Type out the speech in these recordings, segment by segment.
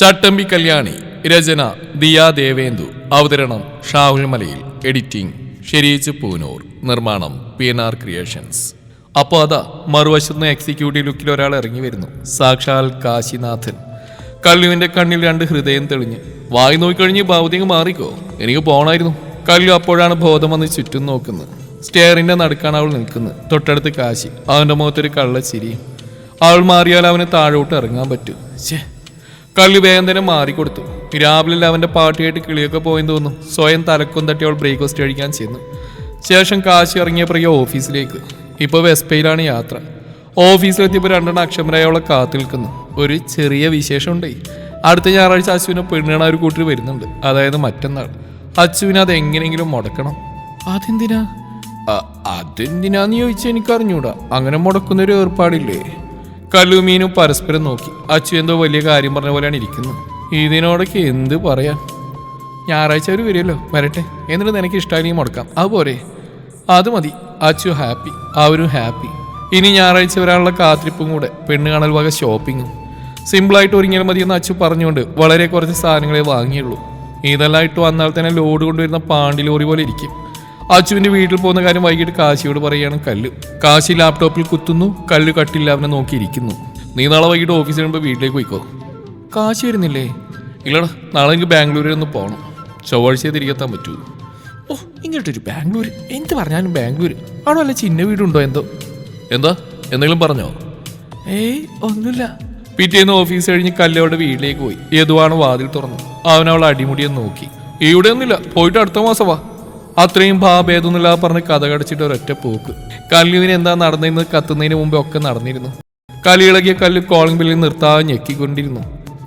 ചട്ടമ്പി കല്യാണി രചന ദിയ ദേവേന്ദു. അവതരണം ഷാഹുൽ മലയിൽ. എഡിറ്റിംഗ് ഷെരീച്ച് പൂനൂർ. നിർമ്മാണം പി എൻ ആർ ക്രിയേഷൻസ്. അപ്പോൾ അതാ മറുവശത്ത് നിന്ന് എക്സിക്യൂട്ടീവ് ലുക്കിൽ ഒരാൾ ഇറങ്ങി വരുന്നു. സാക്ഷാൽ കാശിനാഥൻ. കല്ലുവിന്റെ കണ്ണിൽ രണ്ട് ഹൃദയം തെളിഞ്ഞ്. വായി നോക്കിക്കഴിഞ്ഞ് ഭൗതികം മാറിക്കോ. എനിക്ക് പോകണമായിരുന്നു കല്ലു അപ്പോഴാണ് ബോധം വന്ന് ചുറ്റും നോക്കുന്നത്. സ്റ്റെയറിന്റെ നടുക്കാണ് അവൾ നിൽക്കുന്നത്. തൊട്ടടുത്ത് കാശി. അവന്റെ മുഖത്തൊരു കള്ളച്ചിരിയും അവൾ മാറിയാൽ അവന് താഴോട്ട് ഇറങ്ങാൻ പറ്റും. ഛേ കള്ളി വേഗം തന്നെ മാറിക്കൊടുത്തു. രാവിലെ അവന്റെ പാട്ടിയായിട്ട് കിളിയൊക്കെ പോയെന്ന് തോന്നും സ്വയം തലക്കും തട്ടി അവൾ ബ്രേക്ക്ഫാസ്റ്റ് കഴിക്കാൻ ചെന്നു. ശേഷം കാശി ഇറങ്ങിയ പ്രിയ ഓഫീസിലേക്ക്. ഇപ്പോൾ വെസ്പയിലാണ് യാത്ര. ഓഫീസിലെത്തിയപ്പോൾ രണ്ടെണ്ണം അക്ഷമരായി അവളെ കാത്തു നിൽക്കുന്നു. ഒരു ചെറിയ വിശേഷമുണ്ടേ. അടുത്ത ഞായറാഴ്ച അശ്വിനെ പെണ്ണാണ് ഒരു കൂട്ടർ വരുന്നുണ്ട്. അതായത് മറ്റന്നാൾ. അച്ചുവിനെ അത് എങ്ങനെയെങ്കിലും മുടക്കണം. അതെന്തിനാ? അതെന്തിനാന്ന് ചോദിച്ചാൽ എനിക്ക് അറിഞ്ഞൂടാ അങ്ങനെ മുടക്കുന്നൊരു ഏർപ്പാടില്ലേ? കല്ലുമീനും പരസ്പരം നോക്കി. അച്ചു എന്തോ വലിയ കാര്യം പറഞ്ഞ പോലെയാണ് ഇരിക്കുന്നത്. ഇതിനോടൊക്കെ എന്ത് പറയാ? ഞായറാഴ്ച അവർ വരുമല്ലോ വരട്ടെ. എന്നിട്ട് നിനക്ക് ഇഷ്ടമായി മുടക്കാം. അതുപോലെ അത് മതി. അച്ചു ഹാപ്പി. അവരും ഹാപ്പി. ഇനി ഞായറാഴ്ച വരാനുള്ള കാത്തിരിപ്പും കൂടെ. പെണ്ണ് കാണൽ വക ഷോപ്പിങ്ങും സിമ്പിളായിട്ട് ഒരുങ്ങിയാൽ മതിയെന്ന് അച്ചു പറഞ്ഞുകൊണ്ട് വളരെ കുറച്ച് സാധനങ്ങളെ വാങ്ങിയുള്ളൂ. ഇതെല്ലാം ഇട്ട് വന്നാൽ തന്നെ ലോഡ് കൊണ്ടുവരുന്ന പാണ്ടി ലോറി പോലെ ഇരിക്കും. അച്ചുവിന്റെ വീട്ടിൽ പോകുന്ന കാര്യം വൈകിട്ട് കാശിയോട് പറയുകയാണ് കല്ല്. കാശി ലാപ്ടോപ്പിൽ കുത്തുന്നു കല്ല് കട്ടില്ല അവനെ നോക്കിയിരിക്കുന്നു. നീ നാളെ വൈകിട്ട് ഓഫീസിൽ വരുമ്പോൾ വീട്ടിലേക്ക് പോയിക്കോ. കാശി വരുന്നില്ലേ? ഇല്ലടാ നാളെ എനിക്ക് ബാംഗ്ലൂരിൽ ഒന്ന് പോകണം ചൊവ്വാഴ്ചയെ തിരികെത്താൻ പറ്റൂ. ഓ ഇങ്ങോട്ടൊരു ബാംഗ്ലൂർ എന്ത് പറഞ്ഞാലും ബാംഗ്ലൂർ അവിടെ വല്ല ചിന്ന വീടുണ്ടോ എന്തോ? എന്താ? എന്തെങ്കിലും പറഞ്ഞോ? ഏയ് ഒന്നുമില്ല. പിറ്റേന്ന് ഓഫീസ് കഴിഞ്ഞ് കല്ലവളുടെ വീട്ടിലേക്ക് പോയി. യദുവാണ് വാതിൽ തുറന്നു. അവനവളെ അടിമുടിയെന്ന് നോക്കി. ഇവിടെ ഒന്നുമില്ല പോയിട്ട് അടുത്ത മാസം വാ. അത്രയും ഭാഭേദമൊന്നുമില്ല പറഞ്ഞ് കഥ കടിച്ചിട്ട് ഒരൊറ്റ പോക്ക്. കല്ലുവിന് എന്താ നടന്നതെന്ന് കത്തുന്നതിന് മുമ്പേ ഒക്കെ നടന്നിരുന്നു. കലിയിളകിയ കല്ലു കോളിംഗ് ബില്ലിൽ നിർത്താതെ ഞെക്കിക്കൊണ്ടിരുന്നു.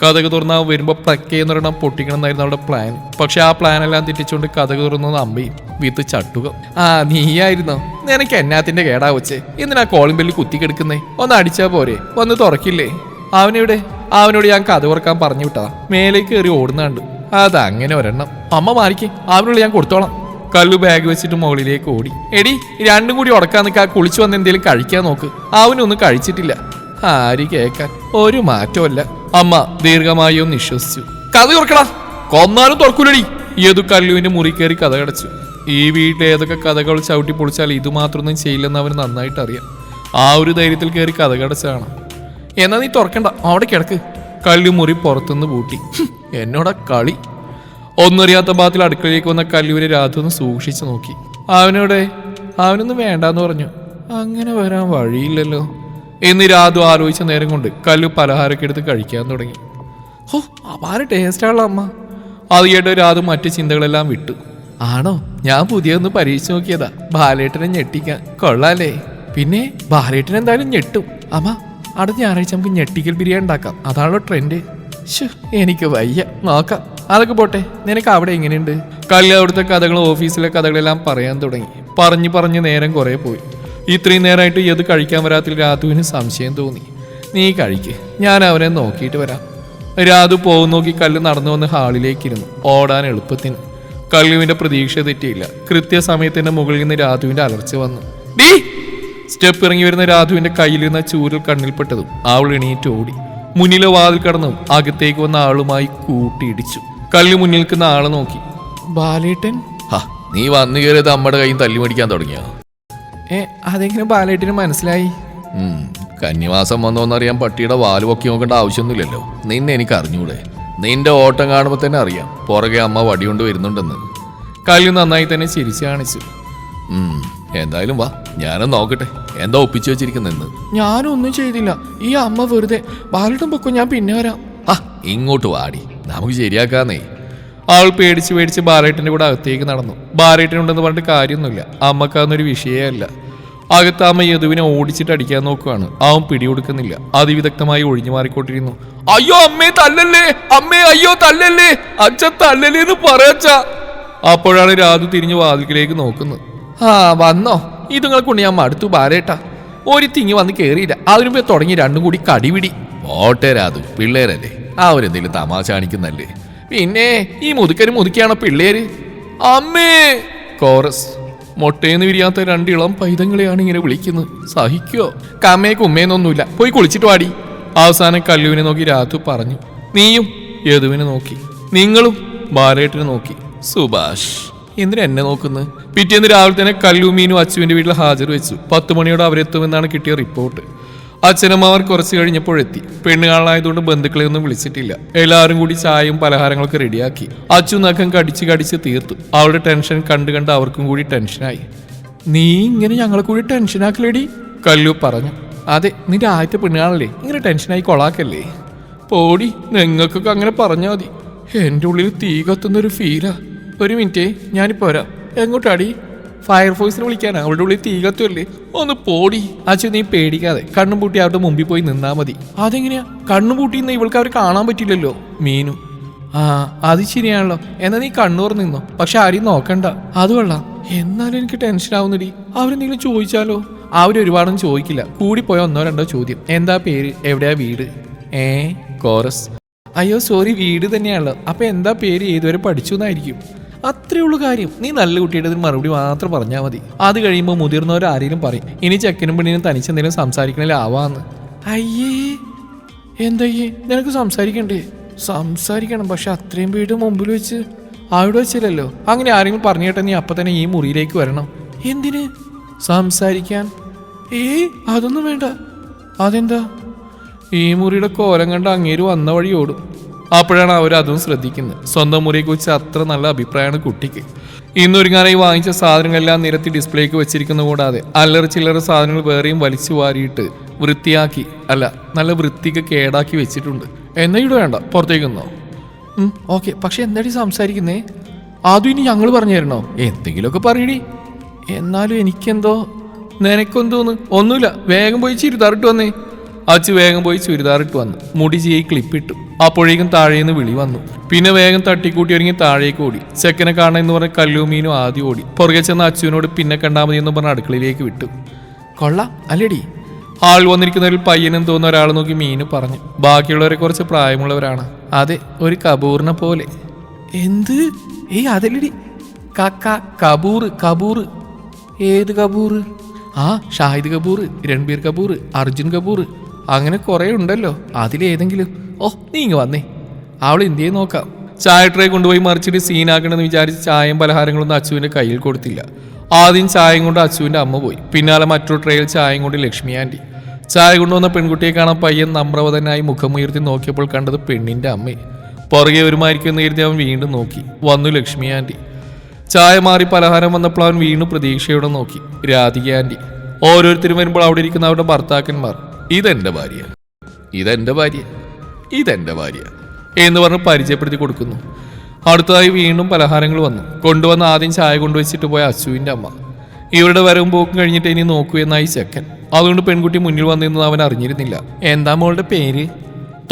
കഥക് തുറന്നാ വരുമ്പോ പ്രക്കേന്നൊരെണ്ണം പൊട്ടിക്കണം എന്നായിരുന്നു അവളുടെ പ്ലാൻ പക്ഷെ ആ പ്ലാൻ എല്ലാം തെറ്റിച്ചുകൊണ്ട് കഥക് തുറന്നത് അമ്മി വിത്ത് ചട്ടുക. ആ നീയായിരുന്നോ? നിനക്ക് എന്നാത്തിന്റെ കേടാ വെച്ചേ എന്തിനാ കോളിംഗ് ബില്ല് കുത്തിക്കെടുക്കുന്നേ? ഒന്ന് അടിച്ചാ പോരെ. വന്ന് തുറക്കില്ലേ? അവനെവിടെ? അവനോട് ഞാൻ കഥ തുറക്കാൻ പറഞ്ഞു വിട്ടാ മേലേക്ക് കയറി ഓടുന്നുണ്ട്. അതങ്ങനെ ഒരെണ്ണം. അമ്മ മാറിക്ക്. അവനോട് ഞാൻ കൊടുത്തോളാം. കല്ലു ബാഗ് വെച്ചിട്ട് മുകളിലേക്ക് ഓടി. എടി രണ്ടും കൂടി ഉടക്കാൻ നിൽക്കാ കുളിച്ചു വന്ന് എന്തെങ്കിലും കഴിക്കാൻ നോക്ക്. അവനൊന്നും കഴിച്ചിട്ടില്ല. ആര് കേക്കാൻ? ഒരു മാറ്റമല്ല അമ്മ ദീർഘമായി ഒന്ന് വിശ്വസിച്ചു. കഥ തുറക്കടാ. കൊന്നാലും തുറക്കൂലടി. ഏതു കല്ലുവിന്റെ മുറി കയറി കഥ കടച്ചു. ഈ വീട്ടിൽ ഏതൊക്കെ കഥകൾ ചവിട്ടി പൊളിച്ചാൽ ഇത് മാത്രമൊന്നും ചെയ്യില്ലെന്ന് അവന് നന്നായിട്ട് അറിയാം. ആ ഒരു ധൈര്യത്തിൽ കയറി കഥ കടച്ചാണ്. എന്നാ നീ തുറക്കണ്ട. അവിടെ കിടക്ക്. കല്ലു മുറി പുറത്തുനിന്ന് പൂട്ടി. എന്നോടാ കളി. ഒന്നറിയാത്ത ഭാഗത്തിൽ അടുക്കളയിലേക്ക് വന്ന കല്ലൂരി രാധു ഒന്ന് സൂക്ഷിച്ചു നോക്കി. അവനോടെ അവനൊന്നും വേണ്ടാന്ന് പറഞ്ഞു. അങ്ങനെ വരാൻ വഴിയില്ലല്ലോ. എന്ന് രാധു ആലോചിച്ച നേരം കൊണ്ട് കല്ലു പലഹാരമൊക്കെ എടുത്ത് കഴിക്കാൻ തുടങ്ങി. ഓ അപാര ടേസ്റ്റാണല്ലോ അമ്മ. അത് കേട്ട് രാധു മറ്റു ചിന്തകളെല്ലാം വിട്ടു. ആണോ? ഞാൻ പുതിയൊന്ന് പരീക്ഷിച്ച് നോക്കിയതാ. ബാലേട്ടനെ ഞെട്ടിക്കാൻ. കൊള്ളാലേ പിന്നെ ബാലേട്ടൻ എന്തായാലും ഞെട്ടും. അമ്മ അടുത്ത ഞായറാഴ്ച നമുക്ക് ഞെട്ടിക്കൽ ബിരിയാണി ഉണ്ടാക്കാം. അതാണല്ലോ ട്രെൻഡ് എനിക്ക് വയ്യ. നോക്കാം. അതൊക്കെ പോട്ടെ നിനക്ക് അവിടെ എങ്ങനെയുണ്ട്? കല്ല് അവിടുത്തെ കഥകളും ഓഫീസിലെ കഥകളെല്ലാം പറയാൻ തുടങ്ങി. പറഞ്ഞു പറഞ്ഞ് നേരം കുറേ പോയി. ഇത്രയും നേരമായിട്ട് ഇത് കഴിക്കാൻ വരാത്തിൽ രാധുവിന് സംശയം തോന്നി. നീ കഴിക്ക് ഞാൻ അവനെ നോക്കിയിട്ട് വരാം. രാധു പോകും നോക്കി കല്ല് നടന്നു വന്ന് ഹാളിലേക്കിരുന്നു ഓടാൻ എളുപ്പത്തിന്. കല്ലുവിന്റെ പ്രതീക്ഷ തെറ്റിയില്ല. കൃത്യസമയത്തിന്റെ മുകളിൽ നിന്ന് രാധുവിന്റെ അലർച്ച വന്നു. ഡീ! സ്റ്റെപ്പ് ഇറങ്ങി വരുന്ന രാധുവിന്റെ കയ്യിലിരുന്ന ചൂരൽ കണ്ണിൽപ്പെട്ടതും അവൾ എണീറ്റ് ഓടി മുന്നിലെ വാതിൽ കടന്നും അകത്തേക്ക് വന്ന ആളുമായി കൂട്ടിയിടിച്ചു. കല്ല് മുന്നിൽ നിൽക്കുന്ന ആളെ നോക്കി. ബാലേട്ടൻ? നീ വന്നു കയറിയത് അമ്മയുടെ കയ്യിൽ തല്ലി മേടിക്കാൻ തുടങ്ങിയ? ഏ അതെങ്ങനെ ബാലേട്ടന് മനസ്സിലായി? കന്നിവാസം വന്നോന്നറിയാൻ പട്ടിയുടെ വാൽ പൊക്കി നോക്കേണ്ട ആവശ്യമൊന്നുമില്ലല്ലോ. നിന്നെ എനിക്ക് അറിഞ്ഞൂടെ. നിന്റെ ഓട്ടം കാണുമ്പോൾ തന്നെ അറിയാം. പുറകെ അമ്മ വടികൊണ്ട് വരുന്നുണ്ടെന്ന്. കല്ലു നന്നായി തന്നെ ചിരിച്ചു കാണിച്ചു. എന്തായാലും വാ ഞാനും നോക്കട്ടെ. എന്താ ഒപ്പിച്ചു വെച്ചിരിക്കുന്നെന്ന് ഞാനൊന്നും ചെയ്തില്ല. ഈ അമ്മ വെറുതെ ബാലേട്ടൻ പൊക്കും ഞാൻ പിന്നെ വരാം. ആ ഇങ്ങോട്ട് വാടി. നമുക്ക് ശരിയാക്കാന്നേ. ആൾ പേടിച്ച് പേടിച്ച് ബാലേട്ടന്റെ കൂടെ അകത്തേക്ക് നടന്നു. ബാലേട്ടനുണ്ടെന്ന് പറഞ്ഞിട്ട് കാര്യമൊന്നുമില്ല. അമ്മക്കാന്നൊരു വിഷയമല്ല. അകത്ത് അമ്മ യദുവിനെ ഓടിച്ചിട്ട് അടിക്കാൻ നോക്കുവാണ്. അവൻ പിടികൊടുക്കുന്നില്ല. അതിവിദഗ്ധമായി ഒഴിഞ്ഞു മാറിക്കൊണ്ടിരുന്നു. അയ്യോ അമ്മേ തല്ലല്ലേ? അമ്മേ അയ്യോ തല്ലല്ലേ? അച്ഛ തല്ലല്ലേ എന്ന് പറയച്ച അപ്പോഴാണ് രാധു തിരിഞ്ഞു വാതിൽക്കിലേക്ക് നോക്കുന്നത്. ആ വന്നോ. ഇതുങ്ങളെ കൊണ്ട് ഞാൻ മടുത്തു ബാലേട്ടാ. ഒരു തിങ്ങി വന്ന് കയറിയില്ല അതിനുമ്പേ തുടങ്ങി രണ്ടും കൂടി കടിപിടി ഓട്ടെ രാധു പിള്ളേരല്ലേ. അവരെന്തെങ്കിലും തമാശ കാണിക്കുന്നല്ലേ പിന്നെ ഈ മുതുക്കര് മുതുക്കിയാണോ പിള്ളേര്? അമ്മേ! കോറസ് മൊട്ടേന്ന് വിരിയാത്ത രണ്ടിളം പൈതങ്ങളെയാണ് ഇങ്ങനെ വിളിക്കുന്നത്. സഹിക്കോ? കമ്മേ കുമ്മേന്നൊന്നുമില്ല. പോയി കുളിച്ചിട്ട് വാടി. അവസാനം കല്ലുവിനെ നോക്കി രാത്തു പറഞ്ഞു. നീയും യദുവിനെ നോക്കി. നിങ്ങളും ബാലേട്ടിനെ നോക്കി. സുഭാഷ് എന്തിനാ എന്നെ നോക്കുന്നത് പിറ്റേന്ന് രാവിലെ തന്നെ കല്ലു മീനും അച്ചുവിന്റെ വീട്ടിൽ ഹാജർ വെച്ചു. പത്ത് മണിയോടെ അവരെത്തുമെന്നാണ് കിട്ടിയ റിപ്പോർട്ട്. അച്ഛനമ്മമാർ കുറച്ച് കഴിഞ്ഞപ്പോഴെത്തി പെണ്ണുകാളായതുകൊണ്ട് ബന്ധുക്കളെ ഒന്നും വിളിച്ചിട്ടില്ല. എല്ലാവരും കൂടി ചായയും പലഹാരങ്ങളൊക്കെ റെഡിയാക്കി. അച്ചു നഖം കടിച്ച് കടിച്ച് തീർത്തു. അവളുടെ ടെൻഷൻ കണ്ടു കണ്ട് അവർക്കും കൂടി ടെൻഷനായി നീ ഇങ്ങനെ ഞങ്ങളെ കൂടി ടെൻഷനാക്കലേടി കല്ലു പറഞ്ഞു. അതെ നിന്റെ ആദ്യത്തെ പെണ്ണുകാണല്ലേ ഇങ്ങനെ ടെൻഷനായി കൊളാക്കല്ലേ? പോടി നിങ്ങൾക്കൊക്കെ അങ്ങനെ പറഞ്ഞാൽ മതി. എന്റെ ഉള്ളിൽ തീ കത്തുന്നൊരു ഫീലാ ഒരു മിനിറ്റേ ഞാനിപ്പോ വരാം. എങ്ങോട്ടാടി? ഫയർഫോഴ്സിനെ വിളിക്കാനാ. അവളുടെ ഉള്ളിൽ തീ കത്തുമല്ലേ ഒന്ന് പോടി. അച്ഛൻ നീ പേടിക്കാതെ. കണ്ണും പൂട്ടി അവരുടെ മുമ്പിൽ പോയി നിന്നാ മതി. അതെങ്ങനെയാ? കണ്ണും പൂട്ടി നിന്ന് ഇവൾക്ക് അവർ കാണാൻ പറ്റില്ലല്ലോ? മീനു. ആ അത് ശരിയാണല്ലോ. എന്നാ നീ കണ്ണൂർ നിന്നോ. പക്ഷെ ആരെയും നോക്കണ്ട. അത് കൊള്ളാം. എന്നാലും എനിക്ക് ടെൻഷൻ ആവുന്നടി. അവരെന്തെങ്കിലും ചോദിച്ചാലോ? അവരൊരുപാടൊന്നും ചോദിക്കില്ല. കൂടിപ്പോയ ഒന്നോ രണ്ടോ ചോദ്യം. എന്താ പേര്? എവിടെയാ വീട്? ഏ കോറസ്. അയ്യോ സോറി വീട് തന്നെയാണല്ലോ. അപ്പൊ എന്താ പേര്? ഏതുവരെ പഠിച്ചു എന്നായിരിക്കും. അത്രേ ഉള്ളൂ കാര്യം. നീ നല്ല കുട്ടിയുടെ മറുപടി മാത്രം പറഞ്ഞാൽ മതി. അത് കഴിയുമ്പോൾ മുതിർന്നവർ ആരെങ്കിലും പറയും ഇനി ചെക്കനും പെണ്ണിനും തനിച്ചെന്തെങ്കിലും സംസാരിക്കണേലും ആവാന്ന്. അയ്യേ എന്തയ്യേ? നിനക്ക് സംസാരിക്കണ്ടേ? സംസാരിക്കണം പക്ഷെ അത്രയും വീട് മുമ്പിൽ വെച്ച് അവിടെ വെച്ചില്ലല്ലോ. അങ്ങനെ ആരെങ്കിലും പറഞ്ഞു കേട്ടാ നീ അപ്പൊ തന്നെ ഈ മുറിയിലേക്ക് വരണം. എന്തിന്? സംസാരിക്കാൻ? ഏ അതൊന്നും വേണ്ട. അതെന്താ? ഈ മുറിയുടെ കോലം കണ്ട് അങ്ങേര് വന്ന വഴി ഓടും. അപ്പോഴാണ് അവർ അതും ശ്രദ്ധിക്കുന്നത്. സ്വന്തം മുറിയെക്കുറിച്ച് അത്ര നല്ല അഭിപ്രായമാണ് കുട്ടിക്ക്. ഇന്നൊരുങ്ങാനായി വാങ്ങിച്ച സാധനങ്ങളെല്ലാം നിരത്തി ഡിസ്പ്ലേക്ക് വെച്ചിരിക്കുന്ന കൂടാതെ അല്ലറ ചില്ലറ സാധനങ്ങൾ വേറെയും വലിച്ചു വാരിയിട്ട് വൃത്തിയാക്കി അല്ല നല്ല വൃത്തിക്ക് കേടാക്കി വെച്ചിട്ടുണ്ട്. എന്നാ ഇവിടെ വേണ്ട പുറത്തേക്കുന്നോ ഓക്കെ പക്ഷെ എന്താടി സംസാരിക്കുന്നേ? അതും ഇനി ഞങ്ങൾ പറഞ്ഞു തരണോ എന്തെങ്കിലുമൊക്കെ പറയണി എന്നാലും എനിക്കെന്തോ നിനക്കെന്തോന്ന്? ഒന്നുമില്ല വേഗം പോയി ചിരുതാറിട്ട് വന്നേ. അച്ചു വേഗം പോയി ചുരിദാറിട്ട് വന്നു. മുടി ചെയ്യി ക്ലിപ്പിട്ടു. അപ്പോഴേക്കും താഴേന്ന് വിളി വന്നു. പിന്നെ വേഗം തട്ടിക്കൂട്ടി ഒരുങ്ങി താഴേക്ക് ഓടി. ചെക്കനെ കാണാൻ എന്ന് പറഞ്ഞ കല്ലുമീനും ആദ്യം ഓടി. പുറകെ ചെന്ന അച്ചുവിനോട് പിന്നെ കണ്ടാൽ മതി എന്ന് പറഞ്ഞ അടുക്കളയിലേക്ക് വിട്ടു. കൊള്ള. അല്ലടി. ആൾ വന്നിരിക്കുന്നവരിൽ പയ്യനും തോന്നുന്ന ഒരാൾ നോക്കി മീനു പറഞ്ഞു. ബാക്കിയുള്ളവരെ കുറച്ച് പ്രായമുള്ളവരാണ്. അതെ ഒരു കബൂറിനെ പോലെ. എന്ത്? ഏയ് അതല്ലടി. കക്ക കബൂർ കബൂർ ഏത് കപൂർ ആ ഷാഹിദ് കപൂർ രൺബീർ കപൂർ അർജുൻ കപൂർ അങ്ങനെ കുറെ ഉണ്ടല്ലോ. അതിലേതെങ്കിലും. ഓ നീ ഇങ്ങ് വന്നേ. അവൾ ഇന്ത്യയെ നോക്കാം. ചായ ട്രേ കൊണ്ടുപോയി മറിച്ചിട്ട് സീനാക്കണമെന്ന് വിചാരിച്ച് ചായയും പലഹാരങ്ങളൊന്നും അച്ചുവിന്റെ കയ്യിൽ കൊടുത്തില്ല. ആദ്യം ചായയും കൊണ്ട് അച്ചുവിന്റെ അമ്മ പോയി. പിന്നാലെ മറ്റൊരു ട്രേയിൽ ചായയും കൊണ്ട് ലക്ഷ്മി ആന്റി. ചായ കൊണ്ടുവന്ന പെൺകുട്ടിയെ കാണാൻ പയ്യൻ നമ്രവതനായി മുഖമുയർത്തി നോക്കിയപ്പോൾ കണ്ടത് പെണ്ണിന്റെ അമ്മയെ. പുറകെ ഒരുമായിരിക്കും കരുതി അവൻ വീണ്ടും നോക്കി. വന്നു ലക്ഷ്മി ആന്റി. ചായ മാറി പലഹാരം വന്നപ്പോൾ അവൻ വീണ്ടും പ്രതീക്ഷയോടെ നോക്കി. രാധിക ആന്റി. ഓരോരുത്തരും വരുമ്പോൾ അവിടെ ഇരിക്കുന്ന അവരുടെ ഭർത്താക്കന്മാർ. ഇതെന്റെ ഭാര്യ. ഇതെന്റെ ഭാര്യ. ഇതെന്റെ ഭാര്യ. എന്ന് പറഞ്ഞ് പരിചയപ്പെടുത്തി കൊടുക്കുന്നു. അടുത്തതായി വീണ്ടും പലഹാരങ്ങൾ വന്നു. കൊണ്ടുവന്ന് ആദ്യം ചായ കൊണ്ടുവച്ചിട്ട് പോയ അശുവിന്റെ അമ്മ. ഇവരുടെ വരവും പോക്കും കഴിഞ്ഞിട്ട് ഇനി നോക്കൂ എന്നായി ചെക്കൻ. അതുകൊണ്ട് പെൺകുട്ടി മുന്നിൽ വന്നിരുന്നത് അവൻ അറിഞ്ഞിരുന്നില്ല. എന്താ മോളുടെ പേര്?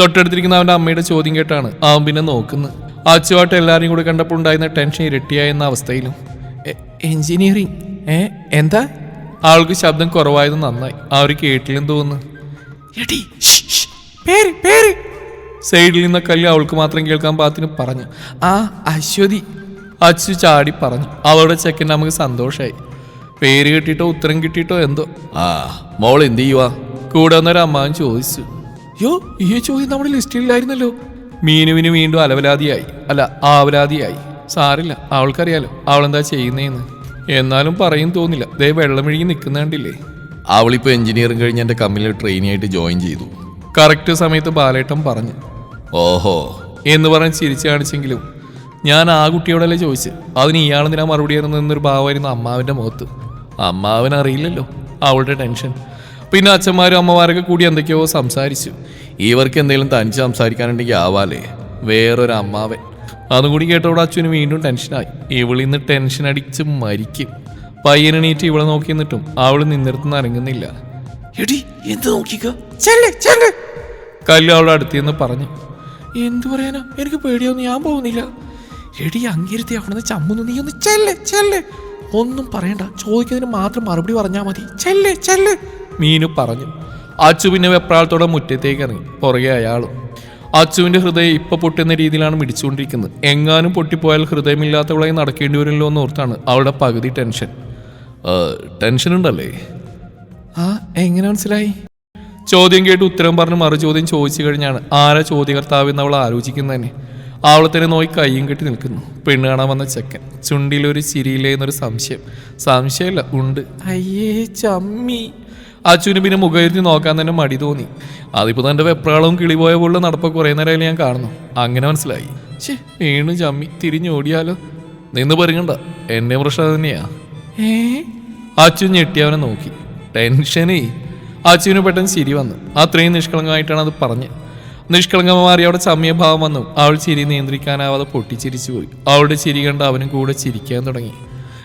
തൊട്ടടുത്തിരിക്കുന്ന അവന്റെ അമ്മയുടെ ചോദ്യം കേട്ടാണ് അവൻ പിന്നെ നോക്കുന്നത്. അച്ചുവായിട്ട് എല്ലാവരും കൂടെ കണ്ടപ്പോൾ ഉണ്ടായിരുന്ന ടെൻഷൻ ഇരട്ടിയായെന്ന അവസ്ഥയിലും. എഞ്ചിനീയറിംഗ്? ഏ എന്താ? ആൾക്ക് ശബ്ദം കുറവായത് നന്നായി. അവർ കേട്ടില്ലെന്ന് തോന്നുന്നു. പേര് പേര്. സൈഡിൽ നിന്ന കല്ല് അവൾക്ക് മാത്രം കേൾക്കാൻ പാത്തിന് പറഞ്ഞു. ആ അശ്വതി. അച്ചു ചാടി പറഞ്ഞു. അവളുടെ ചെക്കൻ നമുക്ക് സന്തോഷായി. പേര് കിട്ടിയിട്ടോ ഉത്തരം കിട്ടിയിട്ടോ എന്തോ. ആ മോൾ എന്ത് ചെയ്യുവാ? കൂടെ വന്നൊരു അമ്മാവൻ ചോദിച്ചു. യോ ഈ ചോദ്യം നമ്മുടെ ലിസ്റ്റിലായിരുന്നല്ലോ മീനുവിന് വീണ്ടും അലവലാതിയായി. അല്ല ആവലാതിയായി. സാറില്ല അവൾക്കറിയാലോ അവളെന്താ ചെയ്യുന്നേന്ന്. എന്നാലും പറയും തോന്നില്ല. ദേ വെള്ളമൊഴുകി നിൽക്കുന്ന കണ്ടില്ലേ? അവളിപ്പോ എഞ്ചിനീയറിംഗ് കഴിഞ്ഞ് എന്റെ കമ്പനിയിൽ ട്രെയിനി ആയിട്ട് ജോയിൻ ചെയ്തു. കറക്റ്റ് സമയത്ത് ബാലേട്ടൻ പറഞ്ഞു ഓഹോ എന്ന് പറഞ്ഞ് ചിരിച്ചു കാണിച്ചെങ്കിലും ഞാൻ ആ കുട്ടിയോടല്ലേ ചോദിച്ച് അതിന് ഇയാളെന്തിനാ മറുപടി എന്നൊരു ഭാവമായിരുന്നു അമ്മാവിന്റെ മുഖത്ത്. അമ്മാവൻ അറിയില്ലല്ലോ അവളുടെ ടെൻഷൻ പിന്നെ അച്ഛന്മാരും അമ്മമാരൊക്കെ കൂടി എന്തൊക്കെയോ സംസാരിച്ചു. ഇവർക്ക് എന്തെങ്കിലും തനിച്ച് സംസാരിക്കാനുണ്ടെങ്കിൽ ആവാലേ വേറൊരു അമ്മാവൻ. അതുകൂടി കേട്ടോടെ അച്ഛന് വീണ്ടും ടെൻഷനായി ഇവളിന്ന് ടെൻഷൻ അടിച്ച് മരിക്കും. പയ്യനെണീറ്റ് ഇവളെ നോക്കി നിന്നിട്ടും അവൾ നിന്നിടത്തുനിന്ന് അനങ്ങുന്നില്ല. എടി എന്ത് അടുത്ത് നിന്ന് അവളുടെ അടുത്തിന്ന് പറഞ്ഞു എന്തു പറയാനാ? എനിക്ക് പേടിയൊന്നും ഞാൻ പോകുന്നില്ല. എടി അങ്ങിരുത്തി അവിടെ നിന്ന് ചമ്മുന്നു. നീ ഒന്ന് ചെല്ല് ചെല്ല്. ഒന്നും പറയണ്ട. ചോദിക്കുന്നതിന് മാത്രം മറുപടി പറഞ്ഞാൽ മതി. ചെല്ല് ചെല്ല്. മീനു പറഞ്ഞു അച്ചു പിന്നെ വെപ്രാളത്തോടെ മുറ്റത്തേക്ക് ഇറങ്ങി പുറകെ അയാളും. അച്ചുവിന്റെ ഹൃദയം ഇപ്പൊ പൊട്ടുന്ന രീതിയിലാണ് മിടിച്ചുകൊണ്ടിരിക്കുന്നത്. എങ്ങാനും പൊട്ടിപ്പോയാൽ ഹൃദയമില്ലാത്തവളായി നടക്കേണ്ടി വരുമല്ലോ എന്ന് ഓർത്താണ് അവളുടെ പകുതി ടെൻഷൻ. ടെൻഷൻ ഉണ്ടല്ലേ ആ എങ്ങനെ മനസ്സിലായി? ചോദ്യം കേട്ട് ഉത്തരം പറഞ്ഞ് മറു ചോദ്യം ചോദിച്ചു കഴിഞ്ഞാണ് ആരാ ചോദ്യകർത്താവ് എന്ന് അവൾ ആലോചിക്കുന്നത് തന്നെ അവളെ തന്നെ നോക്കി കയ്യും കെട്ടി നിൽക്കുന്നു. പെണ്ണ് കാണാൻ വന്ന ചെക്കൻ. ചുണ്ടിലൊരു ചിരിയില്ലേ എന്നൊരു സംശയം. സംശയമല്ല ഉണ്ട്. അയ്യേ ചമ്മി. അച്ഛന് പിന്നെ മുഖയിരുത്തി നോക്കാൻ തന്നെ മടി തോന്നി. അതിപ്പോ തന്റെ വെപ്രാളവും കിളിപോയ പോലുള്ള നടപ്പ് കുറേ നേരമായാലും ഞാൻ കാണുന്നു. അങ്ങനെ മനസ്സിലായി. ഛേ വീണ് ചമ്മി തിരിഞ്ഞോടിയാലോ? നിന്ന് പരുങ്ങണ്ട. എന്നെ പ്രശ്നം അത് അച്ഛൻ ഞെട്ടി അവനെ നോക്കി. ടെൻഷനേ. അച്ഛന് പെട്ടെന്ന് ചിരി വന്നു. അത്രയും നിഷ്കളങ്കമായിട്ടാണ് അത് പറഞ്ഞത് നിഷ്കളങ്കമാറി അവിടെ സമയഭാവം ഭാവം വന്നു. അവൾ ചിരി നിയന്ത്രിക്കാനാവാതെ പൊട്ടിച്ചിരിച്ചു പോയി. അവളുടെ ചിരി കണ്ട് അവനും കൂടെ ചിരിക്കാൻ തുടങ്ങി.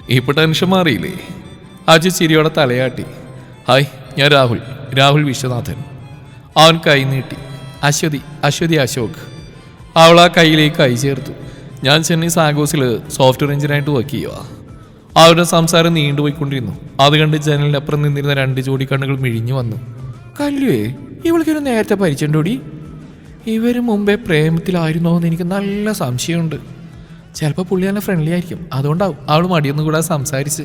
ഇപ്പൊ ടെൻഷൻ മാറിയില്ലേ? അജു ചിരിയോടെ തലയാട്ടി. ഹായ് ഞാൻ രാഹുൽ. രാഹുൽ വിശ്വനാഥൻ. അവൻ കൈ നീട്ടി. അശ്വതി അശ്വതി അശോക്. അവൾ ആ കയ്യിലേക്ക് കൈ ചേർത്തു. ഞാൻ ചെന്നൈ സാഗോസിൽ സോഫ്റ്റ്വെയർ എഞ്ചിനായിട്ട് വർക്ക് ചെയ്യുക അവരുടെ സംസാരം നീണ്ടുപോയിക്കൊണ്ടിരുന്നു. അത് കണ്ട് ജനലിനപ്പുറം നിന്നിരുന്ന രണ്ട് ജോഡി കണ്ണുകൾ മിഴിഞ്ഞു വന്നു. കല്ലുവേ ഇവൾക്കൊരു നേരത്തെ പരിചയണ്ടോടി ഇവർ മുമ്പേ പ്രേമത്തിലായിരുന്നോ എന്ന് എനിക്ക് നല്ല സംശയമുണ്ട്. ചിലപ്പോൾ പുള്ളി നല്ല ഫ്രണ്ട്ലി ആയിരിക്കും. അതുകൊണ്ടാവും അവൾ മടിയൊന്നും കൂടാതെ സംസാരിച്ച്.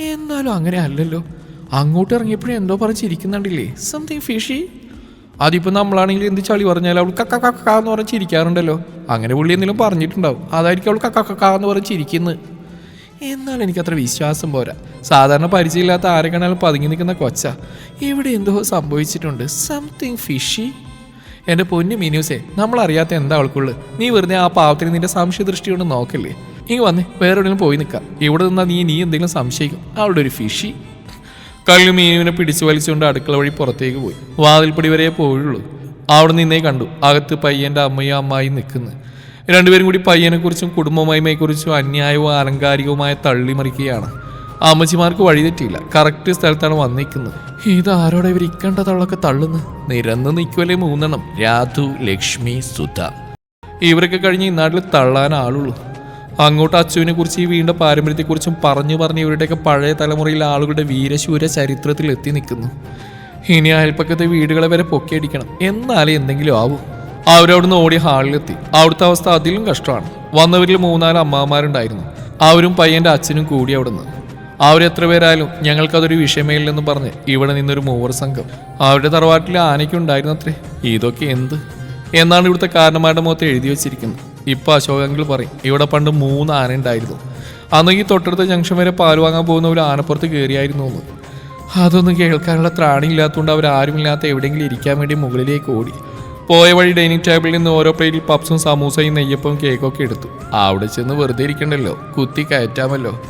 എന്നാലും അങ്ങനെ അല്ലല്ലോ. അങ്ങോട്ട് ഇറങ്ങിയപ്പോഴും എന്തോ പറഞ്ഞിരിക്കുന്നുണ്ടല്ലേ സംതിങ് ഫിഷി അതിപ്പോൾ നമ്മളാണെങ്കിൽ എന്ത് ചളി പറഞ്ഞാലും അവൾ കക്ക കക്ക എന്ന് പറഞ്ഞ് ചിരിക്കാറുണ്ടല്ലോ. അങ്ങനെ പുള്ളി എന്തെങ്കിലും പറഞ്ഞിട്ടുണ്ടാവും. അതായിരിക്കും അവൾ കക്ക കക്ക എന്ന് പറഞ്ഞ് ചിരിക്കുന്നത് എന്നാൽ എനിക്കത്ര വിശ്വാസം പോരാ. സാധാരണ പരിചയമില്ലാത്ത ആരെ കണ്ടാലും പതുങ്ങി നിൽക്കുന്ന കൊച്ച. ഇവിടെ എന്തോ സംഭവിച്ചിട്ടുണ്ട്. സംതിങ് ഫിഷി എന്റെ പൊന്നു മിനൂസേ നമ്മളറിയാത്ത എന്താ അവൾക്കുള്ളു? നീ വെറുതെ ആ പാവത്തിന് നിന്റെ സംശയ ദൃഷ്ടി കൊണ്ട് നോക്കല്ലേ? ഇങ്ങ് വന്നേ വേറെ എവിടെയെങ്കിലും പോയി നിൽക്കാം. ഇവിടെ നിന്നാൽ നീ നീ എന്തെങ്കിലും സംശയിക്കും. അവളുടെ ഒരു ഫിഷി കല്ലു മീനുവിനെ പിടിച്ചു വലിച്ചുകൊണ്ട് അടുക്കള വഴി പുറത്തേക്ക് പോയി. വാതിൽപ്പടി വരെ പോയുള്ളൂ. അവിടെ നിന്നേ കണ്ടു. അകത്ത് പയ്യന്റെ അമ്മയും അമ്മായി നിൽക്കുന്നു. രണ്ടുപേരും കൂടി പയ്യനെക്കുറിച്ചും കുടുംബമഹിമയെക്കുറിച്ചും അന്യായവും ആലങ്കാരികവുമായ തള്ളിമറിക്കുകയാണ് അമ്മച്ചിമാർക്ക് വഴി തെറ്റിയില്ല. കറക്റ്റ് സ്ഥലത്താണ് വന്നിരിക്കുന്നത്. ഇതാരോടെ ഇവർ ഇക്കണ്ട തള്ളൊക്കെ തള്ളുന്നു നിരന്ന് നിൽക്കുമല്ലേ മൂന്നെണ്ണം. രാധു ലക്ഷ്മി സുധ. ഇവരൊക്കെ കഴിഞ്ഞ് ഈ നാട്ടിൽ തള്ളാൻ ആളുള്ളൂ. അങ്ങോട്ട് അച്ചുവിനെ കുറിച്ച് ഈ വീണ്ട പാരമ്പര്യത്തെക്കുറിച്ചും പറഞ്ഞു പറഞ്ഞ് ഇവരുടെയൊക്കെ പഴയ തലമുറയിൽ ആളുകളുടെ വീരശൂര ചരിത്രത്തിൽ എത്തി നിൽക്കുന്നു. ഇനി അയൽപ്പക്കത്തെ വീടുകളെ വരെ പൊക്കിയടിക്കണം. എന്നാലേ എന്തെങ്കിലും ആവൂ. അവരവിടുന്ന് ഓടി ഹാളിലെത്തി. അവിടുത്തെ അവസ്ഥ അതിലും കഷ്ടമാണ്. വന്നവരിൽ മൂന്നാൽ അമ്മാമാരുണ്ടായിരുന്നു അവരും പയ്യന്റെ അച്ഛനും കൂടി അവിടുന്ന്. അവരെത്ര പേരായാലും ഞങ്ങൾക്കതൊരു വിഷയമേയില്ലെന്ന് പറഞ്ഞ് ഇവിടെ നിന്നൊരു മൂവർ സംഘം. അവരുടെ തറവാട്ടിൽ ആനയ്ക്കുണ്ടായിരുന്നത്രേ ഇതൊക്കെ എന്ത്? എന്നാണ് ഇവിടുത്തെ കാരണന്മാരുടെ മുഖത്ത് എഴുതി വെച്ചിരിക്കുന്നത്. ഇപ്പൊ അശോകങ്കിൽ പറയും ഇവിടെ പണ്ട് മൂന്ന് ആന ഉണ്ടായിരുന്നു. അന്ന് ഈ തൊട്ടടുത്ത ജംഗ്ഷൻ വരെ പാൽ വാങ്ങാൻ പോകുന്ന ഒരു ആനപ്പുറത്ത് കയറിയായിരുന്നു അതൊന്നും കേൾക്കാനുള്ള ത്രാണിയില്ലാത്തതുകൊണ്ട് അവർ ആരുമില്ലാത്ത എവിടെയെങ്കിലും ഇരിക്കാൻ വേണ്ടി മുകളിലേക്ക് ഓടി. പോയ വഴി ഡൈനിങ് ടേബിളിൽ നിന്ന് ഓരോ പ്ലേറ്റിൽ പപ്സും സമൂസയും നെയ്യപ്പവും കേക്കൊക്കെ എടുത്തു. അവിടെ ചെന്ന് വെറുതെ ഇരിക്കണ്ടല്ലോ. കുത്തി കയറ്റാമല്ലോ.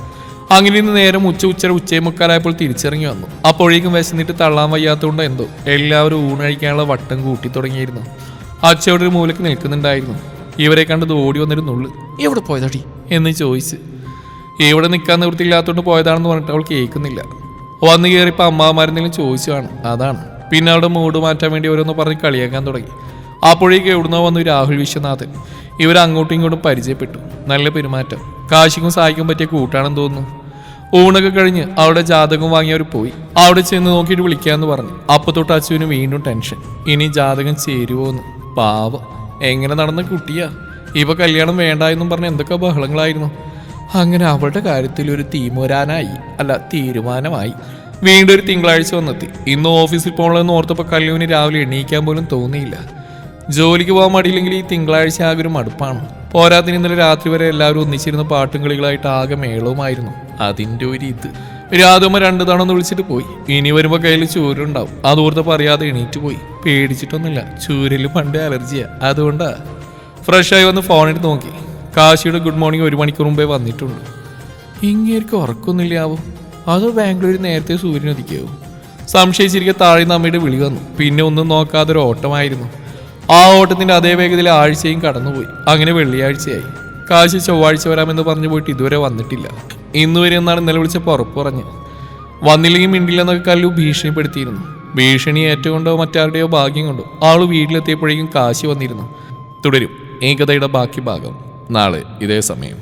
അങ്ങനെ ഇന്ന് നേരം ഉച്ച ഉച്ചര ഉച്ചയും മുക്കാലായപ്പോൾ തിരിച്ചിറങ്ങി വന്നു. അപ്പോഴേക്കും വിശന്നിട്ട് തള്ളാൻ വയ്യാത്തതുകൊണ്ട് എന്തോ എല്ലാവരും ഊണഴിക്കാനുള്ള വട്ടം കൂട്ടി തുടങ്ങിയിരുന്നു. അച്ചയുടെ ഒരു മൂലക്ക് നിൽക്കുന്നുണ്ടായിരുന്നു. ഇവരെ കണ്ടത് ഓടി വന്നിരുന്നുള്ളു എവിടെ പോയതടി? എന്ന് ചോദിച്ച്. ഇവിടെ നിൽക്കാൻ നിവൃത്തിയില്ലാത്തതുകൊണ്ട് പോയതാണെന്ന് പറഞ്ഞിട്ട് അവൾ കേൾക്കുന്നില്ല. വന്നു കയറിയപ്പോൾ അമ്മാമാരെന്തെങ്കിലും ചോദിച്ചു കാണും. അതാണ്. പിന്നെ അവിടെ മൂഡ് മാറ്റാൻ വേണ്ടി ഓരോന്ന് പറഞ്ഞ് കളിയാക്കാൻ തുടങ്ങി. അപ്പോഴേക്ക് എവിടുന്നോ വന്നു രാഹുൽ വിശ്വനാഥൻ. ഇവർ അങ്ങോട്ടും ഇങ്ങോട്ടും പരിചയപ്പെട്ടു. നല്ല പെരുമാറ്റം. കാശിക്കും സഹായിക്കും പറ്റിയ കൂട്ടാണെന്ന് തോന്നുന്നു. ഊണൊക്കെ കഴിഞ്ഞ് അവിടെ ജാതകം വാങ്ങിയവർ പോയി. അവിടെ ചെന്ന് നോക്കിയിട്ട് വിളിക്കാന്ന് പറഞ്ഞു. അപ്പൊ തൊട്ട് അച്ചുവിന് വീണ്ടും ടെൻഷൻ. ഇനി ജാതകം ചേരുവോന്ന്. പാവം. എങ്ങനെ നടന്ന കുട്ടിയാ? ഇപ്പൊ കല്യാണം വേണ്ട എന്നും പറഞ്ഞ് എന്തൊക്കെ ബഹളങ്ങളായിരുന്നു. അങ്ങനെ അവളുടെ കാര്യത്തിൽ ഒരു തീമുരാനായി അല്ല തീരുമാനമായി. വീണ്ടും ഒരു തിങ്കളാഴ്ച വന്നെത്തി. ഇന്ന് ഓഫീസിൽ പോകണമെന്ന് ഓർത്തപ്പോൾ കല്ലുവിന് രാവിലെ എണീക്കാൻ പോലും തോന്നിയില്ല. ജോലിക്ക് പോകാൻ മടിയില്ലെങ്കിൽ ഈ തിങ്കളാഴ്ച ആകെ ഒരു മടുപ്പാണ്. പോരാത്തിന് ഇന്നലെ രാത്രി വരെ എല്ലാവരും ഒന്നിച്ചിരുന്ന പാട്ടും കളികളായിട്ട് ആകെ മേളവുമായിരുന്നു. അതിന്റെ ഒരു ഇത്. രാധമ്മ രണ്ട് തവണ ഒന്ന് വിളിച്ചിട്ട് പോയി. ഇനി വരുമ്പോൾ കയ്യിൽ ചൂരുണ്ടാവും. അത് ഓർത്തപ്പോൾ അറിയാതെ എണീറ്റ് പോയി. പേടിച്ചിട്ടൊന്നുമില്ല. ചൂരിൽ പണ്ട് അലർജിയാ. അതുകൊണ്ടാ. ഫ്രഷായി വന്ന് ഫോൺ എടുത്ത് നോക്കി. കാശിയുടെ ഗുഡ് മോർണിംഗ് ഒരു മണിക്കൂർ മുമ്പേ വന്നിട്ടുണ്ട്. ഇങ്ങേർക്ക് ഉറക്കൊന്നുമില്ലാവോ? അതോ ബാംഗ്ലൂർ നേരത്തെ സൂര്യൻ സംശയിച്ചിരിക്കെ താഴെ അമ്മയുടെ വിളി വന്നു. പിന്നെ ഒന്നും നോക്കാതെ ഒരു ഓട്ടമായിരുന്നു ആ ഓട്ടത്തിന്റെ അതേ വേഗത്തിൽ ആഴ്ചയും കടന്നുപോയി. അങ്ങനെ വെള്ളിയാഴ്ചയായി. കാശി ചൊവ്വാഴ്ച വരാമെന്ന് പറഞ്ഞു പോയിട്ട് ഇതുവരെ വന്നിട്ടില്ല. ഇന്ന് വരെ എന്നാണ് ഇന്നലെ വിളിച്ചപ്പോൾ ഉറപ്പ് പറഞ്ഞു. വന്നില്ലെങ്കിൽ മിണ്ടില്ലെന്നൊക്കെ കല്ലു ഭീഷണിപ്പെടുത്തിയിരുന്നു. ഭീഷണി ഏറ്റുകൊണ്ടോ മറ്റാരുടെയോ ഭാഗ്യം കൊണ്ടോ ആൾ വീട്ടിലെത്തിയപ്പോഴേക്കും കാശി വന്നിരുന്നു. തുടരും. ഏകതയുടെ ബാക്കി ഭാഗം. നാളെ ഇതേ സമയം.